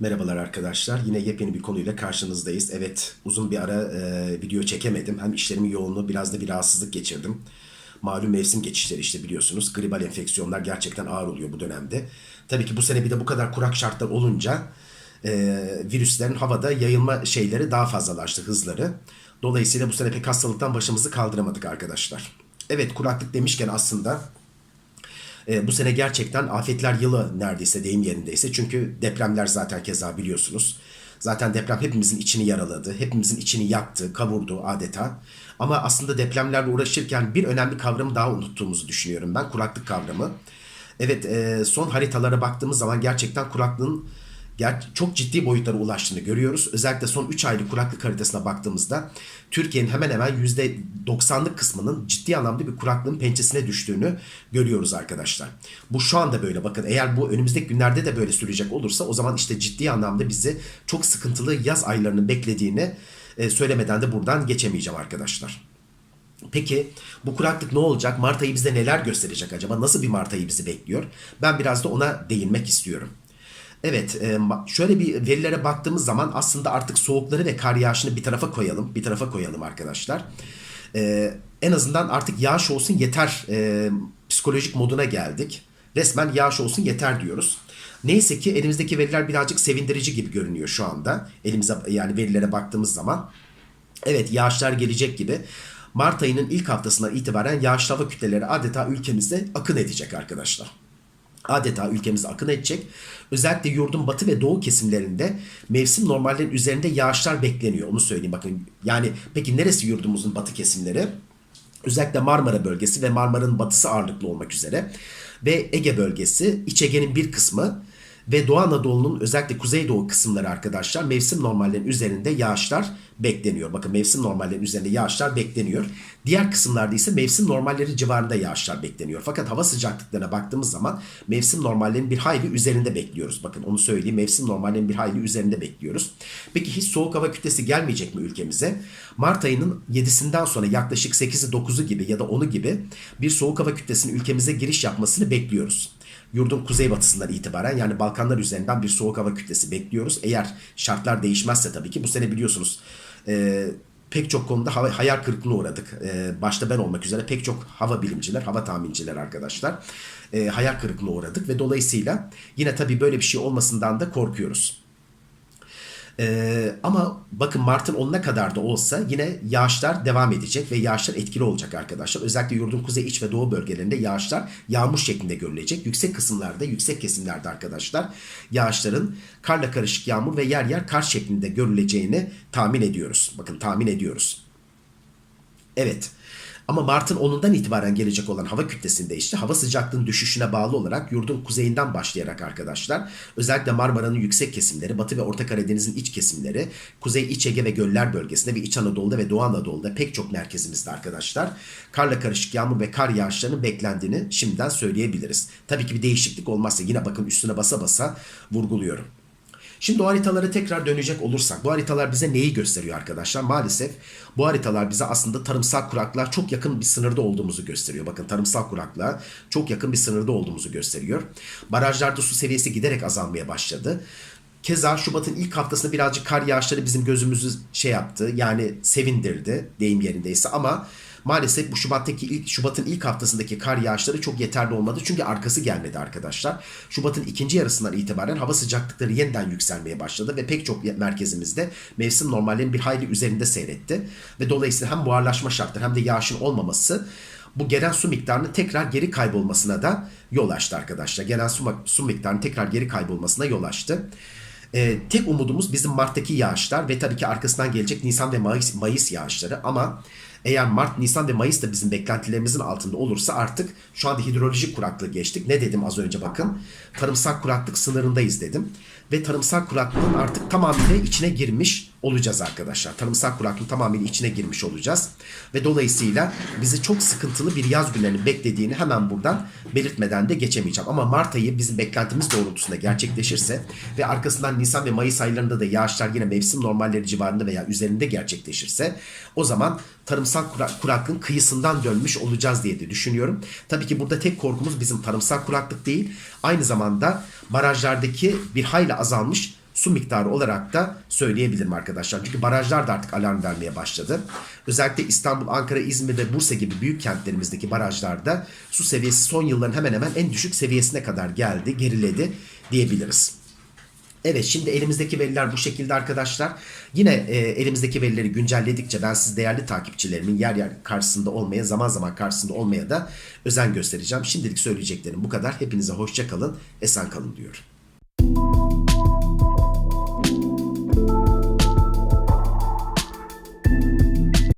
Merhabalar arkadaşlar. Yine yepyeni bir konuyla karşınızdayız. Evet uzun bir ara e, video çekemedim. Hem işlerimin yoğunluğu biraz da bir rahatsızlık geçirdim. Malum mevsim geçişleri işte biliyorsunuz. Gribal enfeksiyonlar gerçekten ağır oluyor bu dönemde. Tabii ki bu sene bir de bu kadar kurak şartlar olunca e, virüslerin havada yayılma şeyleri daha fazlalaştı hızları. Dolayısıyla bu sene pek hastalıktan başımızı kaldıramadık arkadaşlar. Evet kuraklık demişken aslında e, bu sene gerçekten afetler yılı neredeyse deyim yerindeyse. Çünkü depremler zaten keza biliyorsunuz. Zaten deprem hepimizin içini yaraladı. Hepimizin içini yaktı, kavurdu adeta. Ama aslında depremlerle uğraşırken bir önemli kavramı daha unuttuğumuzu düşünüyorum ben. Kuraklık kavramı. Evet e, son haritalara baktığımız zaman gerçekten kuraklığın çok ciddi boyutlara ulaştığını görüyoruz. Özellikle son 3 aylık kuraklık haritasına baktığımızda Türkiye'nin hemen hemen %90'lık kısmının ciddi anlamda bir kuraklığın pençesine düştüğünü görüyoruz arkadaşlar. Bu şu anda böyle bakın eğer bu önümüzdeki günlerde de böyle sürecek olursa o zaman işte ciddi anlamda bizi çok sıkıntılı yaz aylarının beklediğini e, söylemeden de buradan geçemeyeceğim arkadaşlar. Peki bu kuraklık ne olacak? Mart ayı bize neler gösterecek acaba? Nasıl bir Mart ayı bizi bekliyor? Ben biraz da ona değinmek istiyorum. Evet, şöyle bir verilere baktığımız zaman aslında artık soğukları ve kar yağışını bir tarafa koyalım. Bir tarafa koyalım arkadaşlar. En azından artık yağış olsun yeter psikolojik moduna geldik. Resmen yağış olsun yeter diyoruz. Neyse ki elimizdeki veriler birazcık sevindirici gibi görünüyor şu anda. Elimize yani verilere baktığımız zaman. Evet yağışlar gelecek gibi. Mart ayının ilk haftasından itibaren yağışlı hava kütleleri adeta ülkemize akın edecek arkadaşlar adeta ülkemize akın edecek. Özellikle yurdun batı ve doğu kesimlerinde mevsim normallerin üzerinde yağışlar bekleniyor. Onu söyleyeyim bakın. Yani peki neresi yurdumuzun batı kesimleri? Özellikle Marmara bölgesi ve Marmara'nın batısı ağırlıklı olmak üzere ve Ege bölgesi, İç Ege'nin bir kısmı ve Doğu Anadolu'nun özellikle kuzeydoğu kısımları arkadaşlar mevsim normallerin üzerinde yağışlar bekleniyor. Bakın mevsim normallerin üzerinde yağışlar bekleniyor. Diğer kısımlarda ise mevsim normalleri civarında yağışlar bekleniyor. Fakat hava sıcaklıklarına baktığımız zaman mevsim normallerin bir hayli üzerinde bekliyoruz. Bakın onu söyleyeyim mevsim normallerin bir hayli üzerinde bekliyoruz. Peki hiç soğuk hava kütlesi gelmeyecek mi ülkemize? Mart ayının 7'sinden sonra yaklaşık 8'i 9'u gibi ya da 10'u gibi bir soğuk hava kütlesinin ülkemize giriş yapmasını bekliyoruz yurdun kuzeybatısından itibaren yani Balkanlar üzerinden bir soğuk hava kütlesi bekliyoruz. Eğer şartlar değişmezse tabii ki bu sene biliyorsunuz e, pek çok konuda hava, hayal kırıklığına uğradık. E, başta ben olmak üzere pek çok hava bilimciler, hava tahminciler arkadaşlar e, hayal kırıklığına uğradık ve dolayısıyla yine tabii böyle bir şey olmasından da korkuyoruz. Ee, ama bakın Mart'ın 10'una kadar da olsa yine yağışlar devam edecek ve yağışlar etkili olacak arkadaşlar. Özellikle yurdun kuzey, iç ve doğu bölgelerinde yağışlar yağmur şeklinde görülecek. Yüksek kısımlarda, yüksek kesimlerde arkadaşlar yağışların karla karışık yağmur ve yer yer kar şeklinde görüleceğini tahmin ediyoruz. Bakın tahmin ediyoruz. Evet. Ama Mart'ın 10'undan itibaren gelecek olan hava kütlesinde işte hava sıcaklığının düşüşüne bağlı olarak yurdun kuzeyinden başlayarak arkadaşlar özellikle Marmara'nın yüksek kesimleri, Batı ve Orta Karadeniz'in iç kesimleri, Kuzey İç Ege ve Göller bölgesinde ve İç Anadolu'da ve Doğu Anadolu'da pek çok merkezimizde arkadaşlar karla karışık yağmur ve kar yağışlarının beklendiğini şimdiden söyleyebiliriz. Tabii ki bir değişiklik olmazsa yine bakın üstüne basa basa vurguluyorum. Şimdi o haritalara tekrar dönecek olursak bu haritalar bize neyi gösteriyor arkadaşlar? Maalesef bu haritalar bize aslında tarımsal kuraklığa çok yakın bir sınırda olduğumuzu gösteriyor. Bakın tarımsal kuraklığa çok yakın bir sınırda olduğumuzu gösteriyor. Barajlarda su seviyesi giderek azalmaya başladı. Keza Şubat'ın ilk haftasında birazcık kar yağışları bizim gözümüzü şey yaptı. Yani sevindirdi deyim yerindeyse ama maalesef bu Şubat'taki ilk Şubat'ın ilk haftasındaki kar yağışları çok yeterli olmadı. Çünkü arkası gelmedi arkadaşlar. Şubat'ın ikinci yarısından itibaren hava sıcaklıkları yeniden yükselmeye başladı ve pek çok merkezimizde mevsim normallerinin bir hayli üzerinde seyretti. Ve dolayısıyla hem buharlaşma şartları hem de yağışın olmaması bu gelen su miktarının tekrar geri kaybolmasına da yol açtı arkadaşlar. Gelen su, su miktarının tekrar geri kaybolmasına yol açtı. Ee, tek umudumuz bizim Mart'taki yağışlar ve tabii ki arkasından gelecek Nisan ve Mayıs, Mayıs yağışları ama eğer Mart, Nisan ve Mayıs da bizim beklentilerimizin altında olursa artık şu anda hidrolojik kuraklığı geçtik. Ne dedim az önce bakın. Tarımsal kuraklık sınırındayız dedim. Ve tarımsal kuraklığın artık tamamıyla içine girmiş olacağız arkadaşlar. Tarımsal kuraklığın tamamıyla içine girmiş olacağız. Ve dolayısıyla bizi çok sıkıntılı bir yaz günlerinin beklediğini hemen buradan belirtmeden de geçemeyeceğim. Ama Mart ayı bizim beklentimiz doğrultusunda gerçekleşirse ve arkasından Nisan ve Mayıs aylarında da yağışlar yine mevsim normalleri civarında veya üzerinde gerçekleşirse o zaman tarımsal kurak, kuraklığın kıyısından dönmüş olacağız diye de düşünüyorum. Tabii ki burada tek korkumuz bizim tarımsal kuraklık değil. Aynı zamanda barajlardaki bir hayli azalmış su miktarı olarak da söyleyebilirim arkadaşlar. Çünkü barajlar da artık alarm vermeye başladı. Özellikle İstanbul, Ankara, İzmir ve Bursa gibi büyük kentlerimizdeki barajlarda su seviyesi son yılların hemen hemen en düşük seviyesine kadar geldi, geriledi diyebiliriz. Evet şimdi elimizdeki veriler bu şekilde arkadaşlar. Yine e, elimizdeki verileri güncelledikçe ben siz değerli takipçilerimin yer yer karşısında olmaya zaman zaman karşısında olmaya da özen göstereceğim. Şimdilik söyleyeceklerim bu kadar. Hepinize hoşça kalın, esen kalın diyorum.